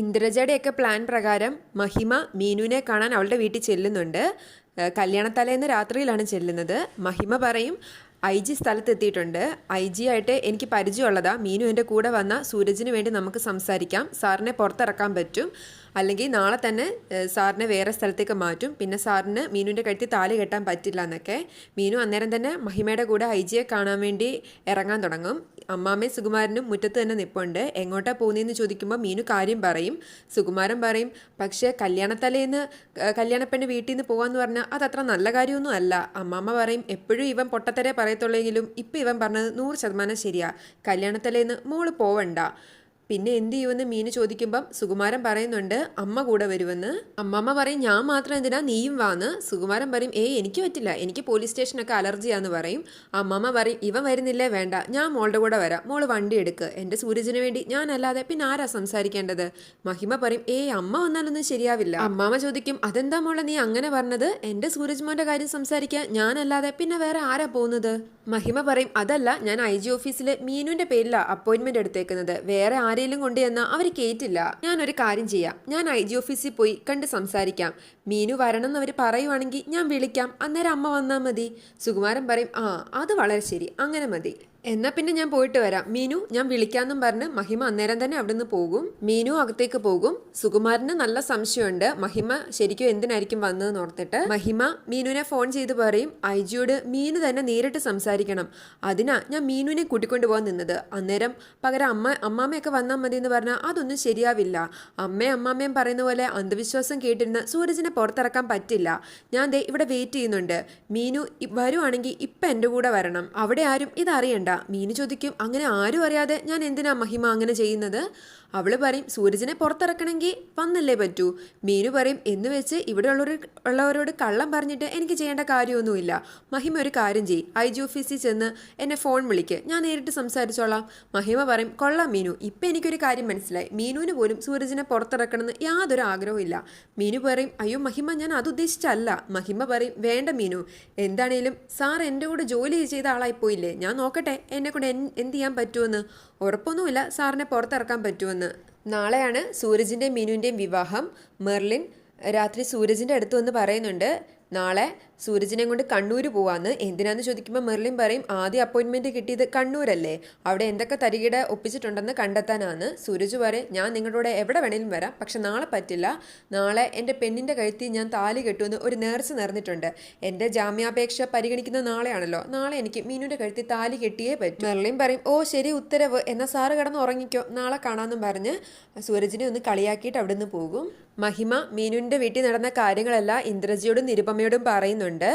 ഇന്ദ്രജയുടെയൊക്കെ plan പ്രകാരം മഹിമ മീനുവിനെ കാണാൻ അവളുടെ വീട്ടിൽ ചെല്ലുന്നുണ്ട്. കല്യാണത്തലേന്ന് രാത്രിയിലാണ് ചെല്ലുന്നത്. മഹിമ പറയും ഐ ജി സ്ഥലത്തെത്തിയിട്ടുണ്ട്. ഐ ജി ആയിട്ട് എനിക്ക് പരിചയമുള്ളതാ. മീനു എന്റെ കൂടെ വന്ന സൂരജിന് വേണ്ടി നമുക്ക് സംസാരിക്കാം. സാറിനെ പുറത്തിറക്കാൻ പറ്റും. അല്ലെങ്കിൽ നാളെ തന്നെ സാറിനെ വേറെ സ്ഥലത്തേക്ക് മാറ്റും. പിന്നെ സാറിന് മീനുവിന്റെ കഴുത്തിൽ താലി കെട്ടാൻ പറ്റില്ല എന്നൊക്കെ. മീനു അന്നേരം തന്നെ മഹിമയുടെ കൂടെ ഐ ജിയെ കാണാൻ വേണ്ടി ഇറങ്ങാൻ തുടങ്ങും. അമ്മാമ്മയും സുകുമാരനും മുറ്റത്ത് തന്നെ നിൽപ്പുണ്ട് എങ്ങോട്ടാ പോകുന്നതെന്ന് ചോദിക്കുമ്പോൾ മീനു കാര്യം പറയും. സുകുമാരൻ പറയും പക്ഷേ കല്യാണത്തലേന്ന് കല്യാണപ്പെണ്ണ് വീട്ടിൽ നിന്ന് പോകാമെന്ന് പറഞ്ഞാൽ അതത്ര നല്ല കാര്യമൊന്നും അല്ല. അമ്മാമ്മ പറയും എപ്പോഴും ഇവൻ പൊട്ടത്തരേ പറയത്തുള്ളെങ്കിലും ഇപ്പം ഇവൻ പറഞ്ഞത് നൂറ് ശതമാനം ശരിയാ. കല്യാണത്തലേന്ന് മോൾ പോവണ്ട. പിന്നെ എന്ത് ചെയ്യുമെന്ന് മീന് ചോദിക്കുമ്പം സുകുമാരൻ പറയുന്നുണ്ട് അമ്മ കൂടെ വരുമെന്ന്. അമ്മമ്മ പറയും ഞാൻ മാത്രം എന്തിനാ നീയും വാന്ന്? സുകുമാരൻ പറയും ഏയ് എനിക്ക് പറ്റില്ല. എനിക്ക് പോലീസ് സ്റ്റേഷനൊക്കെ അലർജിയാന്ന് പറയും. അമ്മമ്മ പറയും ഇവൻ വരുന്നില്ലേ? വേണ്ട. ഞാൻ മോളുടെ കൂടെ വരാം. മോൾ വണ്ടി എടുക്ക്. എന്റെ സൂരജിന് വേണ്ടി ഞാനല്ലാതെ പിന്നെ ആരാ സംസാരിക്കേണ്ടത്? മഹിമ പറയും ഏയ് അമ്മ വന്നാലൊന്നും ശരിയാവില്ല. അമ്മാമ്മ ചോദിക്കും അതെന്താ മോളെ നീ അങ്ങനെ പറഞ്ഞത്? എന്റെ സൂരജ് മോന്റെ കാര്യം സംസാരിക്കാൻ ഞാനല്ലാതെ പിന്നെ വേറെ ആരാ പോകുന്നത്? മഹിമ പറയും അതല്ല ഞാൻ ഐ ജി ഓഫീസിൽ മീനുവിന്റെ പേരിലാണ് അപ്പോയിൻമെന്റ് എടുത്തേക്കുന്നത്. വേറെ ആരെങ്കിലും കൊണ്ട് ചെന്നാൽ അവർ കേറ്റില്ല. ഞാനൊരു കാര്യം ചെയ്യാം. ഞാൻ ഐ ജി ഓഫീസിൽ പോയി കണ്ട് സംസാരിക്കാം. മീനു വരണം എന്ന് അവർ പറയുവാണെങ്കിൽ ഞാൻ വിളിക്കാം. അന്നേരം അമ്മ വന്നാൽ മതി. സുകുമാരൻ പറയും ആ അത് വളരെ ശരി. അങ്ങനെ മതി. എന്നാ പിന്നെ ഞാൻ പോയിട്ട് വരാം. മീനു ഞാൻ വിളിക്കാന്നും പറഞ്ഞ് മഹിമ അന്നേരം തന്നെ അവിടുന്ന് പോകും. മീനു അകത്തേക്ക് പോകും. സുകുമാരന് നല്ല സംശയമുണ്ട്. മഹിമ ശരിക്കും എന്തിനായിരിക്കും വന്നതെന്ന് ഓർത്തിട്ട്? മഹിമ മീനുവിനെ ഫോൺ ചെയ്ത് പറയും. ഐ ജിയോട് മീനു തന്നെ നേരിട്ട് സംസാരിക്കണം. അതിനാ ഞാൻ മീനുവിനെ കൂട്ടിക്കൊണ്ടു പോകാൻ നിന്നത്. അന്നേരം പകരം അമ്മ അമ്മാമ്മയൊക്കെ വന്നാൽ മതി എന്ന് പറഞ്ഞാൽ അതൊന്നും ശരിയാവില്ല. അമ്മയും അമ്മാമ്മയും പറയുന്ന പോലെ അന്ധവിശ്വാസം കേട്ടിരുന്ന് സൂരജിനെ പുറത്തിറക്കാൻ പറ്റില്ല. ഞാൻ ദേ ഇവിടെ വെയിറ്റ് ചെയ്യുന്നുണ്ട്. മീനു വരുവാണെങ്കിൽ ഇപ്പം എന്റെ കൂടെ വരണം. അവിടെ ആരും ഇതറിയണ്ട. മീനു ചോദിക്കും അങ്ങനെ ആരും അറിയാതെ ഞാൻ എന്തിനാ മഹിമ അങ്ങനെ ചെയ്യുന്നത്? അവൾ പറയും സൂരജിനെ പുറത്തിറക്കണമെങ്കിൽ വന്നല്ലേ പറ്റൂ. മീനു പറയും എന്ന് വെച്ച് ഇവിടെ ഉള്ളവർ ഉള്ളവരോട് കള്ളം പറഞ്ഞിട്ട് എനിക്ക് ചെയ്യേണ്ട കാര്യമൊന്നുമില്ല. മഹിമ ഒരു കാര്യം ചെയ്യും. ഐ ജി ഓഫീസിൽ ചെന്ന് എന്നെ ഫോൺ വിളിക്ക്. ഞാൻ നേരിട്ട് സംസാരിച്ചോളാം. മഹിമ പറയും കൊള്ളാം മീനു. ഇപ്പം എനിക്കൊരു കാര്യം മനസ്സിലായി. മീനുവിന് പോലും സൂരജിനെ പുറത്തിറക്കണമെന്ന് യാതൊരു ആഗ്രഹവും മീനു പറയും അയ്യോ മഹിമ ഞാൻ അത് ഉദ്ദേശിച്ചല്ല. മഹിമ പറയും വേണ്ട മീനു. എന്താണേലും സാർ എന്റെ കൂടെ ജോലി ചെയ്ത ആളായി പോയില്ലേ ഞാൻ നോക്കട്ടെ. എന്നെ കൊണ്ട് എന്ത് ചെയ്യാൻ പറ്റുമെന്ന്. ഉറപ്പൊന്നുമില്ല സാറിനെ പുറത്തിറക്കാൻ പറ്റുമെന്ന്. നാളെയാണ് സൂരജിന്റെയും മീനുവിന്റെയും വിവാഹം. മെർലിൻ രാത്രി സൂരജിന്റെ അടുത്ത് വന്ന് പറയുന്നുണ്ട്. നാളെ സൂരജിനെ കൊണ്ട് കണ്ണൂർ പോവാന്ന്. എന്തിനാന്ന് ചോദിക്കുമ്പോൾ മെർലിൻ പറയും ആദ്യ അപ്പോയിൻമെന്റ് കിട്ടിയത് കണ്ണൂരല്ലേ. അവിടെ എന്തൊക്കെ തരികിട ഒപ്പിച്ചിട്ടുണ്ടെന്ന് കണ്ടെത്താനാണ് സൂരജ് പറയും ഞാൻ നിങ്ങളുടെ എവിടെ വേണേലും വരാം പക്ഷെ നാളെ പറ്റില്ല. നാളെ എന്റെ പെണ്ണിന്റെ കഴുത്തി ഞാൻ താലി കെട്ടുമെന്ന് ഒരു നേർച്ച നേർന്നിട്ടുണ്ട്. എന്റെ ജാമ്യാപേക്ഷ പരിഗണിക്കുന്ന നാളെയാണല്ലോ. നാളെ എനിക്ക് മീനുവിന്റെ കഴുത്തി താലി കെട്ടിയേ പറ്റും. മെർലിൻ പറയും ഓ ശരി ഉത്തരവ്. എന്നാൽ സാറ് കിടന്ന് ഉറങ്ങിക്കോ. നാളെ കാണാമെന്നും പറഞ്ഞ് സൂരജിനെ ഒന്ന് കളിയാക്കിയിട്ട് അവിടുന്ന് പോകും. മഹിമ മീനുവിന്റെ വീട്ടിൽ നടന്ന കാര്യങ്ങളെല്ലാം ഇന്ദ്രജിയോട് ഇന്ദ്രജിയോടും നിരുപമയോടും പറയുന്നുണ്ട്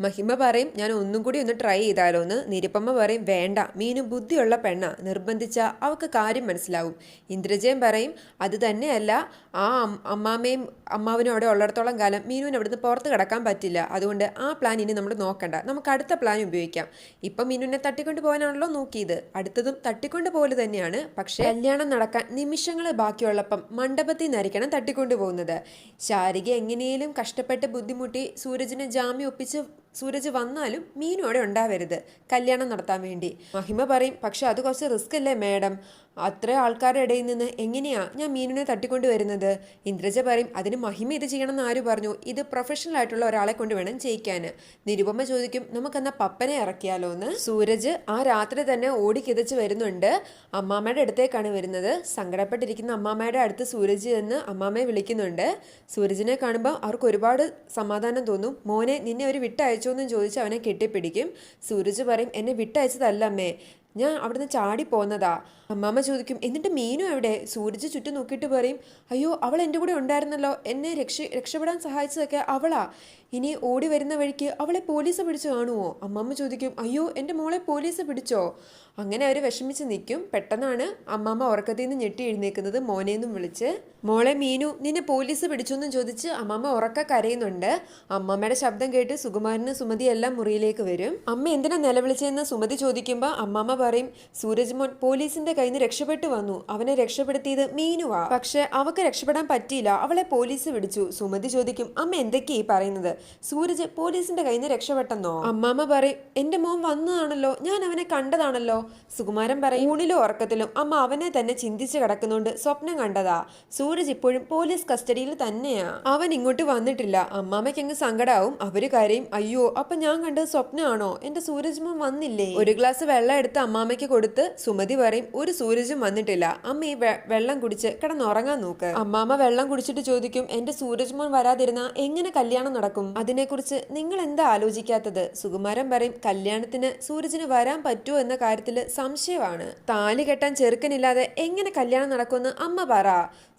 മഹിമ പറയും ഞാൻ ഒന്നും കൂടി ഒന്ന് ട്രൈ ചെയ്താലോ എന്ന് നിരുപമ പറയും വേണ്ട മീനു ബുദ്ധിയുള്ള പെണ്ണ. നിർബന്ധിച്ച അവൾക്ക് കാര്യം മനസ്സിലാവും. ഇന്ദ്രജയൻ പറയും അത് തന്നെയല്ല ആ അമ്മാമ്മയും അമ്മാവനും അവിടെ ഉള്ളിടത്തോളം കാലം മീനുവിന് അവിടുന്ന് പുറത്ത് കിടക്കാൻ പറ്റില്ല. അതുകൊണ്ട് ആ പ്ലാൻ ഇനി നമ്മൾ നോക്കണ്ട. നമുക്ക് അടുത്ത പ്ലാൻ ഉപയോഗിക്കാം. ഇപ്പം മീനുവിനെ തട്ടിക്കൊണ്ട് പോകാനാണല്ലോ നോക്കിയത്. അടുത്തതും തട്ടിക്കൊണ്ട് പോലെ തന്നെയാണ്. പക്ഷേ കല്യാണം നടക്കാൻ നിമിഷങ്ങൾ ബാക്കിയുള്ളപ്പം മണ്ഡപത്തിൽ നിന്നായിരിക്കണം തട്ടിക്കൊണ്ടു പോകുന്നത്. ശാരിക എങ്ങനെയും കഷ്ടപ്പെട്ട് ബുദ്ധിമുട്ടി സൂരജിനെ ജാമ്യം ഒപ്പിച്ച് സൂരജ് വന്നാലും മീനും അവിടെ ഉണ്ടാവരുത്. കല്യാണം നടത്താൻ വേണ്ടി. മഹിമ പറയും പക്ഷെ അത് കുറച്ച് റിസ്ക് അല്ലേ മാഡം? അത്ര ആൾക്കാരുടെ ഇടയിൽ നിന്ന് എങ്ങനെയാ ഞാൻ മീനിനെ തട്ടിക്കൊണ്ട് വരുന്നത്? ഇന്ദ്രജ പറയും അതിന് മഹിമ ഇത് ചെയ്യണമെന്ന് ആര് പറഞ്ഞു? ഇത് പ്രൊഫഷണൽ ആയിട്ടുള്ള ഒരാളെ കൊണ്ട് വേണം ചെയ്യിക്കാൻ നിരുപമ ചോദിക്കും നമുക്കെന്നാ പപ്പനെ ഇറക്കിയാലോ എന്ന് സൂരജ് ആ രാത്രി തന്നെ ഓടിക്കിതച്ച് വരുന്നുണ്ട്. അമ്മാമ്മയുടെ അടുത്തേക്കാണ് വരുന്നത്. സങ്കടപ്പെട്ടിരിക്കുന്ന അമ്മാമ്മയുടെ അടുത്ത് സൂരജ് എന്ന് അമ്മാമ്മയെ വിളിക്കുന്നുണ്ട്. സൂരജിനെ കാണുമ്പോൾ അവർക്ക് ഒരുപാട് സമാധാനം തോന്നും. മോനെ നിന്നെ ഒരു വിട്ടയച്ചോ എന്നും ചോദിച്ച് അവനെ കെട്ടിപ്പിടിക്കും. സൂരജ് പറയും എന്നെ വിട്ടയച്ചതല്ല അമ്മേ. ഞാൻ അവിടുന്ന് ചാടി പോന്നതാ. അമ്മാമ്മ ചോദിക്കും എന്നിട്ട് മീനു എവിടെ? സൂരജ് ചുറ്റും നോക്കിയിട്ട് പറയും അയ്യോ അവൾ എന്റെ കൂടെ ഉണ്ടായിരുന്നല്ലോ. എന്നെ രക്ഷ രക്ഷപ്പെടാൻ സഹായിച്ചതൊക്കെ അവളാ. ഇനി ഓടി വരുന്ന വഴിക്ക് അവളെ പോലീസ് പിടിച്ചു കാണുമോ അമ്മമ്മ ചോദിക്കും അയ്യോ എന്റെ മോളെ പോലീസ് പിടിച്ചോ? അങ്ങനെ അവർ വിഷമിച്ച് നിൽക്കും. പെട്ടെന്നാണ് അമ്മാമ്മ ഉറക്കത്തിൽ നിന്ന് ഞെട്ടി എഴുന്നേക്കുന്നത് മോനെന്നും വിളിച്ച്. മോളെ മീനു നിന്നെ പോലീസ് പിടിച്ചു എന്നും ചോദിച്ച് അമ്മാമ്മ ഉറക്ക കരയുന്നുണ്ട്. അമ്മാമ്മയുടെ ശബ്ദം കേട്ട് സുകുമാരനും സുമതി എല്ലാം മുറിയിലേക്ക് വരും. അമ്മ എന്തിനാ നിലവിളിച്ചതെന്ന് സുമതി ചോദിക്കുമ്പോൾ അമ്മമ്മ പറയും സൂരജ് മോൻ പോലീസിന്റെ കയ്യിൽ നിന്ന് രക്ഷപ്പെട്ടു വന്നു. അവനെ രക്ഷപ്പെടുത്തിയത് മീനുവാ. പക്ഷെ അവക്ക് രക്ഷപ്പെടാൻ പറ്റിയില്ല. അവളെ പോലീസ് പിടിച്ചു സുമതി ചോദിക്കും അമ്മ എന്തൊക്കെയാ പറയുന്നത്? സൂരജ് പോലീസിന്റെ കയ്യിൽ നിന്ന് രക്ഷപ്പെട്ടെന്നോ? അമ്മാമ്മ പറയും എന്റെ മോൻ വന്നതാണല്ലോ. ഞാൻ അവനെ കണ്ടതാണല്ലോ. സുകുമാരൻ പറയും ഊണിലും ഉറക്കത്തിലും അമ്മ അവനെ തന്നെ ചിന്തിച്ച് കിടക്കുന്നുണ്ട് സ്വപ്നം കണ്ടതാ. സൂരജ് ഇപ്പോഴും പോലീസ് കസ്റ്റഡിയിൽ തന്നെയാ. അവൻ ഇങ്ങോട്ട് വന്നിട്ടില്ല. അമ്മാമ്മയ്ക്ക് അങ്ങ് സങ്കടാവും. അവർ കരയും അയ്യോ അപ്പൊ ഞാൻ കണ്ടത് സ്വപ്നമാണോ? എന്റെ സൂരജ് മോൻ വന്നില്ലേ? ഒരു ഗ്ലാസ് വെള്ളം എടുത്ത് അമ്മാമ്മയ്ക്ക് കൊടുത്ത് സുമതി പറയും ഒരു സൂരജും വന്നിട്ടില്ല. അമ്മ ഈ വെള്ളം കുടിച്ച് കിടന്നുറങ്ങാൻ നോക്ക്. അമ്മാമ്മ വെള്ളം കുടിച്ചിട്ട് ചോദിക്കും എന്റെ സൂരജ് മോൻ വരാതിരുന്ന എങ്ങനെ കല്യാണം നടക്കും? അതിനെക്കുറിച്ച് നിങ്ങൾ എന്താ ആലോചിക്കാത്തത്? സുകുമാരൻ പറയും കല്യാണത്തിന് സൂരജിന് വരാൻ പറ്റുമോ എന്ന കാര്യത്തിൽ സംശയമാണ്. താലി കെട്ടാൻ ചെറുക്കനില്ലാതെ എങ്ങനെ കല്യാണം നടക്കുമെന്ന് അമ്മ പറ.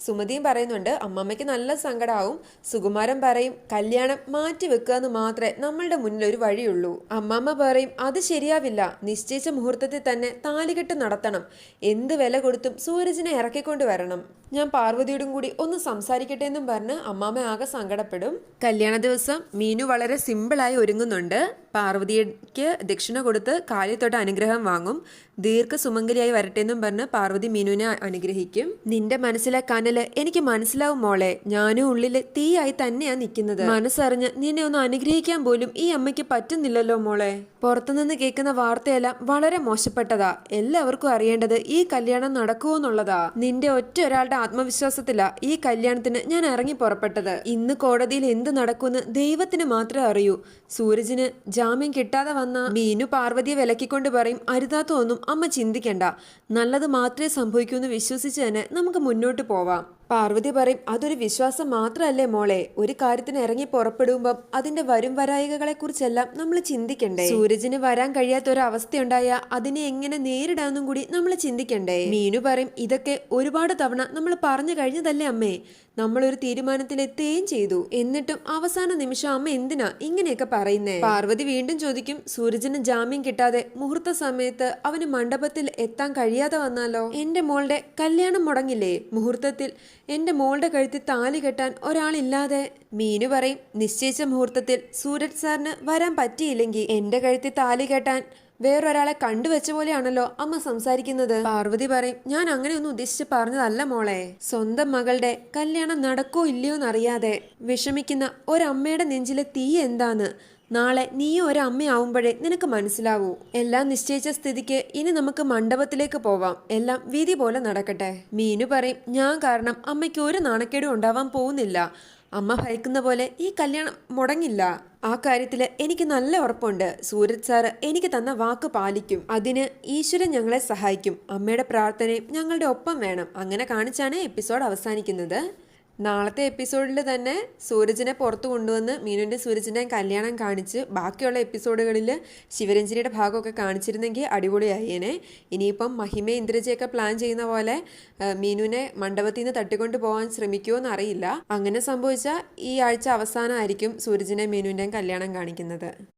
സുമതിയും പറയുന്നുണ്ട് അമ്മമ്മയ്ക്ക് നല്ല സങ്കടമാവും സുകുമാരൻ പറയും കല്യാണം മാറ്റി വെക്കുക എന്ന് മാത്രമേ നമ്മളുടെ മുന്നിൽ ഒരു വഴിയുള്ളൂ. അമ്മമ്മ പറയും അത് ശരിയാവില്ല. നിശ്ചയിച്ച മുഹൂർത്തത്തിൽ തന്നെ താലികെട്ട് നടത്തണം. എന്ത് വില കൊടുത്തും സൂരജിനെ ഇറക്കിക്കൊണ്ട് വരണം. ഞാൻ പാർവതിയോടും കൂടി ഒന്ന് സംസാരിക്കട്ടെ എന്നും പറഞ്ഞ് അമ്മാമ്മ ആകെ സങ്കടപ്പെടും. കല്യാണ ദിവസം മീനു വളരെ സിമ്പിളായി ഒരുങ്ങുന്നുണ്ട്. പാർവതിക്ക് ദക്ഷിണ കൊടുത്ത് കാലിൽ അനുഗ്രഹം വാങ്ങും. ദീർഘ സുമംഗലിയായി വരട്ടെ എന്നും പറഞ്ഞ് പാർവതി മീനുവിനെ അനുഗ്രഹിക്കും. നിന്റെ മനസ്സിലെ കനൽ എനിക്ക് മനസ്സിലാവും മോളെ. ഞാനും ഉള്ളിൽ തീയായി തന്നെയാ നിൽക്കുന്നത്. മനസ്സറിഞ്ഞ് നിന്നെ ഒന്ന് അനുഗ്രഹിക്കാൻ പോലും ഈ അമ്മയ്ക്ക് പറ്റുന്നില്ലല്ലോ മോളെ. പുറത്തുനിന്ന് കേൾക്കുന്ന വാർത്തയെല്ലാം വളരെ മോശപ്പെട്ടതാ. എല്ലാവർക്കും അറിയേണ്ടത് ഈ കല്യാണം നടക്കുമോ എന്നുള്ളതാ. നിന്റെ ഒറ്റ ഒരാളുടെ ആത്മവിശ്വാസത്തിലാ ഈ കല്യാണത്തിന് ഞാൻ ഇറങ്ങി പുറപ്പെട്ടത്. ഇന്ന് കോടതിയിൽ എന്ത് നടക്കുമെന്ന് ദൈവത്തിന് മാത്രമേ അറിയൂ. സൂരജിന് ജാമ്യം കിട്ടാതെ വന്ന മീനു പാർവതിയെ വിലക്കിക്കൊണ്ട് പറയും അരുതാത്ത ഒന്നും അമ്മ ചിന്തിക്കണ്ട. നല്ലത് മാത്രമേ സംഭവിക്കൂ എന്ന് വിശ്വസിച്ച് തന്നെ നമുക്ക് മുന്നോട്ട് പോവാം. പാർവതി പറയും അതൊരു വിശ്വാസം മാത്രമല്ലേ മോളെ? ഒരു കാര്യത്തിന് ഇറങ്ങി പുറപ്പെടുമ്പം അതിന്റെ വരും വരായികകളെ കുറിച്ചെല്ലാം നമ്മൾ ചിന്തിക്കണ്ടേ? സൂരജിന് വരാൻ കഴിയാത്ത ഒരു അവസ്ഥയുണ്ടായ അതിനെ എങ്ങനെ നേരിടാന്നും കൂടി നമ്മൾ ചിന്തിക്കണ്ടേ? മീനു പറയും ഇതൊക്കെ ഒരുപാട് തവണ നമ്മൾ പറഞ്ഞു കഴിഞ്ഞതല്ലേ അമ്മേ. നമ്മൾ ഒരു തീരുമാനത്തിൽ എത്തുകയും ചെയ്തു. എന്നിട്ടും അവസാന നിമിഷം അമ്മ എന്തിനാ ഇങ്ങനെയൊക്കെ പറയുന്നേ? പാർവതി വീണ്ടും ചോദിക്കും സൂരജിന് ജാമ്യം കിട്ടാതെ മുഹൂർത്ത സമയത്ത് അവന് മണ്ഡപത്തിൽ എത്താൻ കഴിയാതെ വന്നാലോ? എന്റെ മോളുടെ കല്യാണം മുടങ്ങില്ലേ? മുഹൂർത്തത്തിൽ എന്റെ മോളുടെ കഴുത്തിൽ താലി കെട്ടാൻ ഒരാളില്ലാതെ മീനു പറയും നിശ്ചയിച്ച മുഹൂർത്തത്തിൽ സൂരജ് സാറിന് വരാൻ പറ്റിയില്ലെങ്കിൽ എന്റെ കഴുത്തിൽ താലി കെട്ടാൻ വേറൊരാളെ കണ്ടുവെച്ച പോലെയാണല്ലോ അമ്മ സംസാരിക്കുന്നത്. പാർവതി പറയും ഞാൻ അങ്ങനെ അങ്ങനെയൊന്നും ഉദ്ദേശിച്ച് പറഞ്ഞതല്ല മോളെ. സ്വന്തം മകളുടെ കല്യാണം നടക്കോ ഇല്ലയോ എന്നറിയാതെ വിഷമിക്കുന്ന ഒരമ്മയുടെ നെഞ്ചിലെ തീ എന്താന്ന് നാളെ നീയും ഒരമ്മയാവുമ്പോഴേ നിനക്ക് മനസ്സിലാവൂ. എല്ലാം നിശ്ചയിച്ച സ്ഥിതിക്ക് ഇനി നമുക്ക് മണ്ഡപത്തിലേക്ക് പോവാം. എല്ലാം വിധി പോലെ നടക്കട്ടെ. മീനു പറയും ഞാൻ കാരണം അമ്മയ്ക്ക് ഒരു നാണക്കേടും ഉണ്ടാവാൻ പോകുന്നില്ല. അമ്മ ഭയക്കുന്ന പോലെ ഈ കല്യാണം മുടങ്ങില്ല. ആ കാര്യത്തിൽ എനിക്ക് നല്ല ഉറപ്പുണ്ട്. സൂരജ് സാറ് എനിക്ക് തന്ന വാക്ക് പാലിക്കും. അതിന് ഈശ്വരൻ ഞങ്ങളെ സഹായിക്കും. അമ്മയുടെ പ്രാർത്ഥനയും ഞങ്ങളുടെ ഒപ്പം വേണം. അങ്ങനെ കാണിച്ചാണ് എപ്പിസോഡ് അവസാനിക്കുന്നത്. നാളത്തെ എപ്പിസോഡിൽ തന്നെ സൂരജിനെ പുറത്തു കൊണ്ടുവന്ന് മീനുവിന്റെ സൂരജിന്റെയും കല്യാണം കാണിച്ച് ബാക്കിയുള്ള എപ്പിസോഡുകളിൽ ശിവരഞ്ജനിയുടെ ഭാഗമൊക്കെ കാണിച്ചിരുന്നെങ്കിൽ അടിപൊളിയായേനെ. ഇനിയിപ്പം മഹിമ ഇന്ദ്രജയൊക്കെ പ്ലാൻ ചെയ്യുന്ന പോലെ മീനുവിനെ മണ്ഡപത്തിൽ നിന്ന് തട്ടിക്കൊണ്ട് പോകാൻ ശ്രമിക്കുമോ എന്നറിയില്ല. അങ്ങനെ സംഭവിച്ചാൽ ഈ ആഴ്ച അവസാനമായിരിക്കും സൂരജിനെ മീനുവിന്റെയും കല്യാണം കാണിക്കുന്നത്.